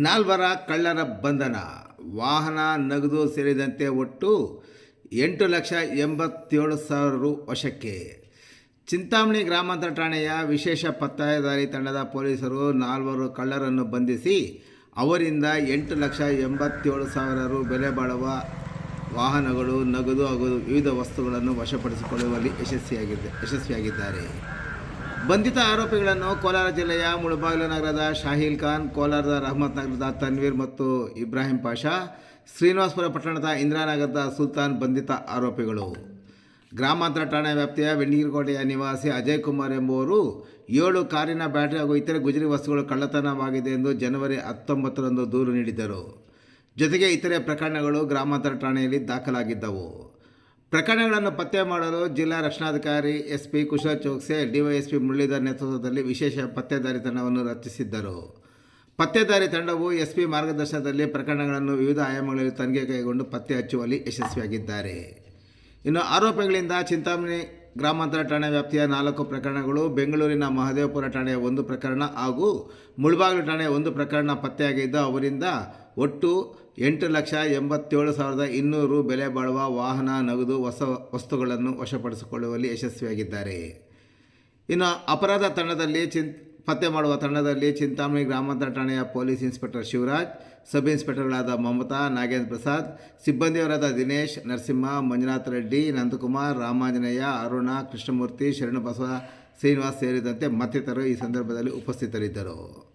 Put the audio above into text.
ನಾಲ್ವರ ಕಳ್ಳರ ಬಂಧನ. ವಾಹನ ನಗದು ಸೇರಿದಂತೆ ಒಟ್ಟು ಎಂಟು ಲಕ್ಷ ಎಂಬತ್ತೇಳು ಸಾವಿರ ರು ವಶಕ್ಕೆ. ಚಿಂತಾಮಣಿ ಗ್ರಾಮಾಂತರ ಠಾಣೆಯ ವಿಶೇಷ ಪತ್ತಾಯದಾರಿ ತಂಡದ ಪೊಲೀಸರು ನಾಲ್ವರು ಕಳ್ಳರನ್ನು ಬಂಧಿಸಿ, ಅವರಿಂದ ಎಂಟು ಲಕ್ಷ ಎಂಬತ್ತೇಳು ಸಾವಿರ ರು ಬೆಲೆ ಬಾಳುವ ವಾಹನಗಳು ನಗದು ಹಾಗೂ ವಿವಿಧ ವಸ್ತುಗಳನ್ನು ವಶಪಡಿಸಿಕೊಳ್ಳುವಲ್ಲಿ ಯಶಸ್ವಿಯಾಗಿದ್ದ, ಯಶಸ್ವಿಯಾಗಿದ್ದಾರೆ. ಬಂಧಿತ ಆರೋಪಿಗಳನ್ನು ಕೋಲಾರ ಜಿಲ್ಲೆಯ ಮುಳಬಾಗಿಲು ನಗರದ ಶಾಹೀಲ್ ಖಾನ್, ಕೋಲಾರದ ರಹಮತ್ ನಗರದ ತನ್ವೀರ್ ಮತ್ತು ಇಬ್ರಾಹಿಂ ಪಾಷಾ, ಶ್ರೀನಿವಾಸಪುರ ಪಟ್ಟಣದ ಇಂದಿರಾನಗರದ ಸುಲ್ತಾನ್ ಬಂಧಿತ ಆರೋಪಿಗಳು. ಗ್ರಾಮಾಂತರ ಠಾಣೆ ವ್ಯಾಪ್ತಿಯ ವೆಂಡಿಗಿರಿಕೋಟೆಯ ನಿವಾಸಿ ಅಜಯ್ ಕುಮಾರ್ ಎಂಬುವರು ಏಳು ಕಾರಿನ ಬ್ಯಾಟರಿ ಹಾಗೂ ಇತರೆ ಗುಜರಿ ವಸ್ತುಗಳು ಕಳ್ಳತನವಾಗಿದೆ ಎಂದು ಜನವರಿ ಹತ್ತೊಂಬತ್ತರಂದು ದೂರು ನೀಡಿದ್ದರು. ಜೊತೆಗೆ ಇತರೆ ಪ್ರಕರಣಗಳು ಗ್ರಾಮಾಂತರ ಠಾಣೆಯಲ್ಲಿ ದಾಖಲಾಗಿದ್ದವು. ಪ್ರಕರಣಗಳನ್ನು ಪತ್ತೆ ಮಾಡಲು ಜಿಲ್ಲಾ ರಕ್ಷಣಾಧಿಕಾರಿ S P Kushal Chouksey, DYSP Muralidhar ನೇತೃತ್ವದಲ್ಲಿ ವಿಶೇಷ ಪತ್ತೆದಾರಿ ತಂಡವನ್ನು ರಚಿಸಿದ್ದರು. ಪತ್ತೆದಾರಿ ತಂಡವು ಎಸ್ಪಿ ಮಾರ್ಗದರ್ಶನದಲ್ಲಿ ಪ್ರಕರಣಗಳನ್ನು ವಿವಿಧ ಆಯಾಮಗಳಲ್ಲಿ ತನಿಖೆ ಕೈಗೊಂಡು ಪತ್ತೆ ಹಚ್ಚುವಲ್ಲಿ ಯಶಸ್ವಿಯಾಗಿದ್ದಾರೆ. ಇನ್ನು ಆರೋಪಿಗಳಿಂದ ಚಿಂತಾಮಣಿ ಗ್ರಾಮಾಂತರ ಠಾಣೆ ವ್ಯಾಪ್ತಿಯ ನಾಲ್ಕು ಪ್ರಕರಣಗಳು, ಬೆಂಗಳೂರಿನ ಮಹದೇವಪುರ ಠಾಣೆಯ ಒಂದು ಪ್ರಕರಣ ಹಾಗೂ ಮುಳಬಾಗಿಲು ಠಾಣೆಯ ಒಂದು ಪ್ರಕರಣ ಪತ್ತೆಯಾಗಿದ್ದು, ಅವರಿಂದ ಒಟ್ಟು ಎಂಟು ಲಕ್ಷ ಎಂಬತ್ತೇಳು ಸಾವಿರದ ಇನ್ನೂರು ಬೆಲೆ ಬಾಳುವ ವಾಹನ, ನಗದು ಹೊಸ ವಸ್ತುಗಳನ್ನು ವಶಪಡಿಸಿಕೊಳ್ಳುವಲ್ಲಿ ಯಶಸ್ವಿಯಾಗಿದ್ದಾರೆ. ಇನ್ನು ಅಪರಾಧ ತಂಡದಲ್ಲಿ ಚಿನ್ ಪತ್ತೆ ಮಾಡುವ ತಂಡದಲ್ಲಿ ಚಿಂತಾಮಣಿ ಗ್ರಾಮಾಂತರ ಠಾಣೆಯ ಪೊಲೀಸ್ ಇನ್ಸ್ಪೆಕ್ಟರ್ ಶಿವರಾಜ್, ಸಬ್ ಇನ್ಸ್ಪೆಕ್ಟರ್ಗಳಾದ ಮಮತಾ, ನಾಗೇಂದ್ರ ಪ್ರಸಾದ್, ಸಿಬ್ಬಂದಿಯವರಾದ ದಿನೇಶ್, ನರಸಿಂಹ, ಮಂಜುನಾಥ್ ರೆಡ್ಡಿ, ನಂದಕುಮಾರ್, ರಾಮಾಂಜನೇಯ, ಅರುಣ, ಕೃಷ್ಣಮೂರ್ತಿ ಶರಣಬಸವ ಶ್ರೀನಿವಾಸ್ ಸೇರಿದಂತೆ ಮತ್ತಿತರರು ಈ ಸಂದರ್ಭದಲ್ಲಿ ಉಪಸ್ಥಿತರಿದ್ದರು.